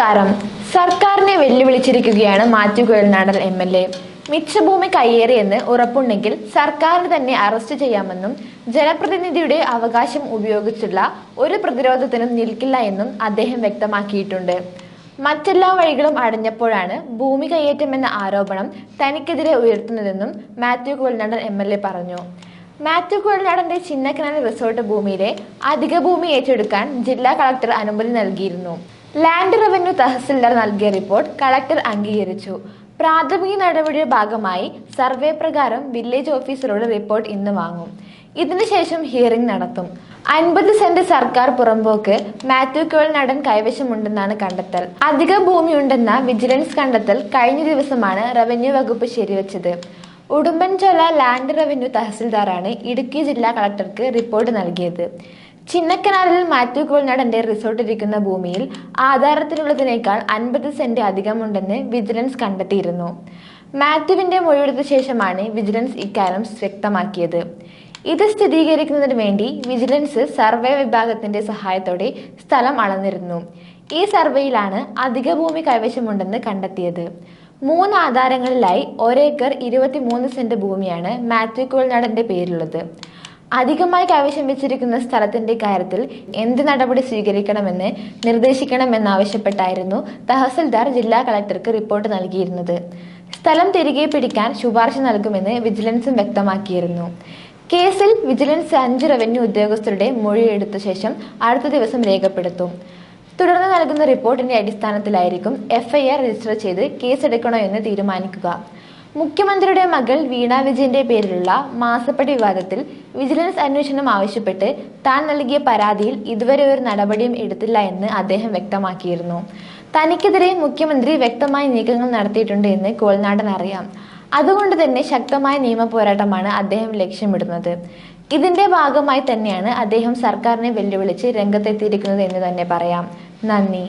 നമസ്കാരം. സർക്കാരിനെ വെല്ലുവിളിച്ചിരിക്കുകയാണ് Mathew Kuzhalnadan M L A. മിച്ചഭൂമി കയ്യേറിയെന്ന് ഉറപ്പുണ്ടെങ്കിൽ സർക്കാരിന് തന്നെ അറസ്റ്റ് ചെയ്യാമെന്നും ജനപ്രതിനിധിയുടെ അവകാശം ഉപയോഗിച്ചുള്ള ഒരു പ്രതിരോധത്തിനും നിൽക്കില്ല എന്നും അദ്ദേഹം വ്യക്തമാക്കിയിട്ടുണ്ട്. മറ്റെല്ലാ വഴികളും അടഞ്ഞപ്പോഴാണ് ഭൂമി കയ്യേറ്റമെന്ന ആരോപണം തനിക്കെതിരെ ഉയർത്തുന്നതെന്നും Mathew Kuzhalnadan M L A പറഞ്ഞു. മാത്യു കുഴൽനാടന്റെ ചിന്നക്കനാൽ റിസോർട്ട് ഭൂമിയിലെ അധിക ഭൂമി ഏറ്റെടുക്കാൻ ജില്ലാ കളക്ടർ അനുമതി നൽകിയിരുന്നു. ലാൻഡ് റവന്യൂ തഹസിൽദാർ നൽകിയ റിപ്പോർട്ട് കളക്ടർ അംഗീകരിച്ചു. പ്രാഥമിക നടപടിയുടെ ഭാഗമായി സർവേ പ്രകാരം വില്ലേജ് ഓഫീസറോട് റിപ്പോർട്ട് ഇന്ന് വാങ്ങും. ഇതിനുശേഷം ഹിയറിംഗ് നടത്തും. അൻപത് സെന്റ് സർക്കാർ പുറമ്പോക്ക് മാത്യു കേൾ നടൻ കൈവശമുണ്ടെന്നാണ് കണ്ടെത്തൽ. അധിക ഭൂമിയുണ്ടെന്ന വിജിലൻസ് കണ്ടെത്തൽ കഴിഞ്ഞ ദിവസമാണ് റവന്യൂ വകുപ്പ് ശരിവച്ചത്. ഉടുമ്പൻചോല ലാൻഡ് റവന്യൂ തഹസിൽദാറാണ് ഇടുക്കി ജില്ലാ കളക്ടർക്ക് റിപ്പോർട്ട് നൽകിയത്. ചിന്നക്കനാലിൽ മാത്യു കുഴൽനാടന്റെ റിസോർട്ട് ഇരിക്കുന്ന ഭൂമിയിൽ ആധാരത്തിലുള്ളതിനേക്കാൾ അൻപത് സെന്റ് അധികമുണ്ടെന്ന് വിജിലൻസ് കണ്ടെത്തിയിരുന്നു. മാത്യുവിന്റെ മൊഴിയെടുത്ത ശേഷമാണ് വിജിലൻസ് ഇക്കാര്യം വ്യക്തമാക്കിയത്. ഇത് സ്ഥിരീകരിക്കുന്നതിന് വേണ്ടി വിജിലൻസ് സർവേ വിഭാഗത്തിന്റെ സഹായത്തോടെ സ്ഥലം അളന്നിരുന്നു. ഈ സർവേയിലാണ് അധിക ഭൂമി കൈവശമുണ്ടെന്ന് കണ്ടെത്തിയത്. മൂന്ന് ആധാരങ്ങളിലായി ഒരേക്കർ ഇരുപത്തിമൂന്ന് സെന്റ് ഭൂമിയാണ് മാത്യു കുഴൽനാടന്റെ പേരിലുള്ളത്. അധികമായി കൈവശം വെച്ചിരിക്കുന്ന സ്ഥലത്തിന്റെ കാര്യത്തിൽ എന്ത് നടപടി സ്വീകരിക്കണമെന്ന് നിർദ്ദേശിക്കണമെന്നാവശ്യപ്പെട്ടായിരുന്നു തഹസിൽദാർ ജില്ലാ കളക്ടർക്ക് റിപ്പോർട്ട് നൽകിയിരുന്നത്. സ്ഥലം തിരികെ പിടിക്കാൻ ശുപാർശ നൽകുമെന്ന് വിജിലൻസും വ്യക്തമാക്കിയിരുന്നു. കേസിൽ വിജിലൻസ് അഞ്ച് റവന്യൂ ഉദ്യോഗസ്ഥരുടെ മൊഴിയെടുത്ത ശേഷം അടുത്ത ദിവസം രേഖപ്പെടുത്തും. തുടർന്ന് നൽകുന്ന റിപ്പോർട്ടിന്റെ അടിസ്ഥാനത്തിലായിരിക്കും എഫ്ഐആർ രജിസ്റ്റർ ചെയ്ത് കേസെടുക്കണോ എന്ന് തീരുമാനിക്കുക. മുഖ്യമന്ത്രിയുടെ മകൾ വീണ വിജയന്റെ പേരിലുള്ള മാസപ്പടി വിവാദത്തിൽ വിജിലൻസ് അന്വേഷണം ആവശ്യപ്പെട്ട് താൻ നൽകിയ പരാതിയിൽ ഇതുവരെ ഒരു നടപടിയും എടുത്തില്ല എന്ന് അദ്ദേഹം വ്യക്തമാക്കിയിരുന്നു. തനിക്കെതിരെ മുഖ്യമന്ത്രി വ്യക്തമായ നീക്കങ്ങൾ നടത്തിയിട്ടുണ്ട് എന്ന് കോൾനാടൻ അറിയാം. അതുകൊണ്ട് തന്നെ ശക്തമായ നിയമ പോരാട്ടമാണ് അദ്ദേഹം ലക്ഷ്യമിടുന്നത്. ഇതിന്റെ ഭാഗമായി തന്നെയാണ് അദ്ദേഹം സർക്കാരിനെ വെല്ലുവിളിച്ച് രംഗത്തെത്തിയിരിക്കുന്നത് എന്ന് തന്നെ പറയാം. നന്ദി.